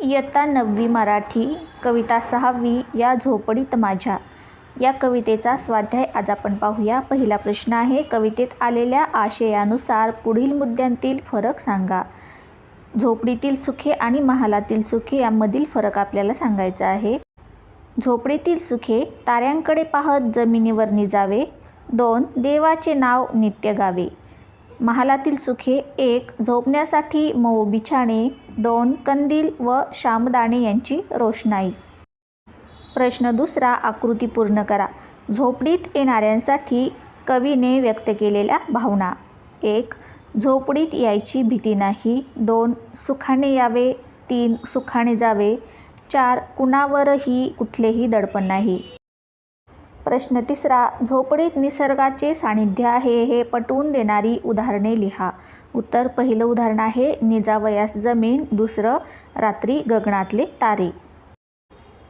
इयत्ता नववी मराठी कविता सहावी या झोपडीत माझ्या. या कवितेचा स्वाध्याय आज आपण पाहूया. पहिला प्रश्न आहे कवितेत आलेल्या आशयानुसार पुढील मुद्द्यांतील फरक सांगा. झोपडीतील सुखे आणि महालातील सुखे यामधील फरक आपल्याला सांगायचा आहे. झोपडीतील सुखे ताऱ्यांकडे पाहत जमिनीवर निजावे. दोन देवाचे नाव नित्य गावे. महालातील सुखे एक झोपण्यासाठी मऊ बिछाणे दोन कंदील व शामदाणे यांची रोषणाई. प्रश्न दुसरा आकृती पूर्ण करा. झोपडीत येणाऱ्यांसाठी कवीने व्यक्त केलेल्या भावना. एक झोपडीत यायची भीती नाही. दोन सुखाने यावे. तीन सुखाने जावे. चार कुणावरही कुठलेही दडपण नाही. प्रश्न तिसरा झोपडीत निसर्गाचे सानिध्य आहे हे पटवून देणारी उदाहरणे लिहा. उत्तर पहिलं उदाहरण आहे निजावयास जमीन दुसरं रात्री गगनातले तारे.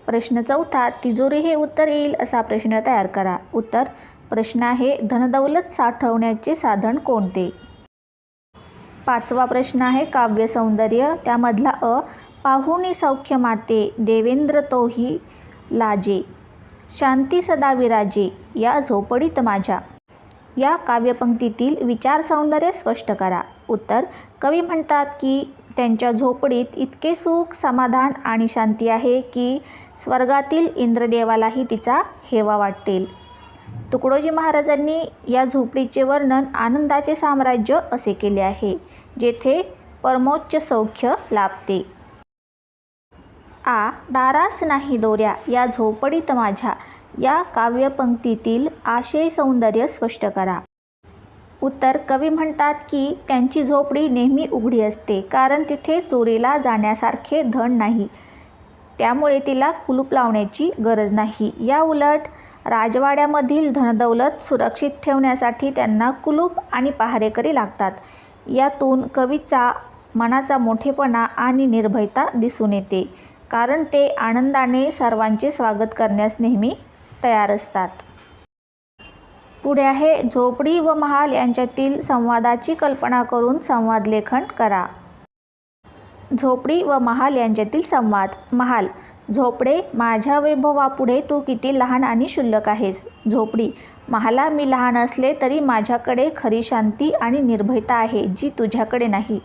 प्रश्न चौथा तिजोरी हे उत्तर येईल असा प्रश्न तयार करा. उत्तर प्रश्न आहे धनदौलत साठवण्याचे साधन कोणते? पाचवा प्रश्न आहे काव्य सौंदर्य त्यामधला अ पाहुणी सौख्य माते देवेंद्र तोही लाजे. शांती सदा विराजे या झोपडीत माझ्या. या काव्यपंक्तीतील विचार सौंदर्य स्पष्ट करा. उत्तर कवी म्हणतात की त्यांच्या झोपडीत इतके सुख समाधान आणि शांती आहे की स्वर्गातील इंद्रदेवालाही तिचा हेवा वाटेल. तुकडोजी महाराजांनी या झोपडीचे वर्णन आनंदाचे साम्राज्य असे केले आहे जेथे परमोच्च सौख्य लाभते. आ दारास नाही दोऱ्या या झोपडीत माझ्या. या काव्यपंक्तीतील आशय सौंदर्य स्पष्ट करा. उत्तर कवी म्हणतात की त्यांची झोपडी नेहमी उघडी असते कारण तिथे चोरीला जाण्यासारखे धन नाही. त्यामुळे तिला कुलूप लावण्याची गरज नाही. या उलट राजवाड्यामधील धनदौलत सुरक्षित ठेवण्यासाठी त्यांना कुलूप आणि पहारेकरी लागतात. यातून कवीचा मनाचा मोठेपणा आणि निर्भयता दिसून येते. कारण ते आनंदाने सर्वांचे स्वागत करण्यास नेहमी तयार असतात. पुढे आहे झोपडी व महाल यांच्यातील संवादाची कल्पना करून संवाद लेखन करा. झोपडी व महाल यांच्यातील संवाद. महाल झोपडे माझ्या वैभवापुढे तू किती लहान आणि शुल्लक आहेस. झोपडी महाला मी लहान असले तरी माझ्याकडे खरी शांती आणि निर्भयता आहे जी तुझ्याकडे नाही.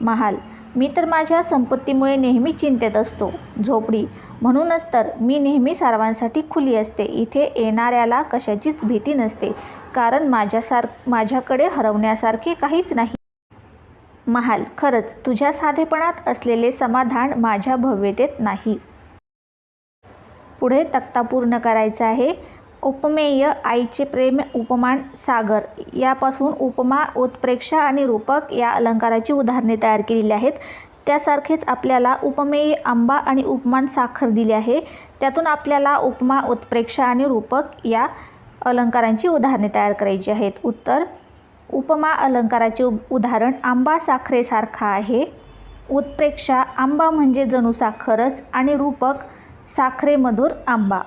महाल मी तर माझ्या संपत्तीमुळे नेहमी चिंतेत असतो. झोपडी. म्हणूनच तर मी नेहमी सर्वांसाठी खुली असते. इथे येणाऱ्याला कशाचीच भीती नसते. कारण माझ्यासार माझ्याकडे हरवण्यासारखे काहीच नाही. महाल. खरंच तुझ्या साधेपणात असलेले समाधान माझ्या भव्यतेत नाही. पुढे तक्ता पूर्ण करायचा आहे. उपमेय आईचे प्रेम उपमान सागर यापासून उपमा उत्प्रेक्षा आणि रूपक या अलंकाराची उदाहरणे तयार केलेली आहेत. त्यासारखेच आपल्याला उपमेय आंबा आणि उपमान साखर दिली आहे. त्यातून आपल्याला उपमा उत्प्रेक्षा आणि रूपक या अलंकारांची उदाहरणे तयार करायची आहेत. उत्तर उपमा अलंकाराचे उदाहरण आंबा साखरेसारखा आहे. उत्प्रेक्षा आंबा म्हणजे जणू साखरच आणि रूपक साखरेमधूर आंबा.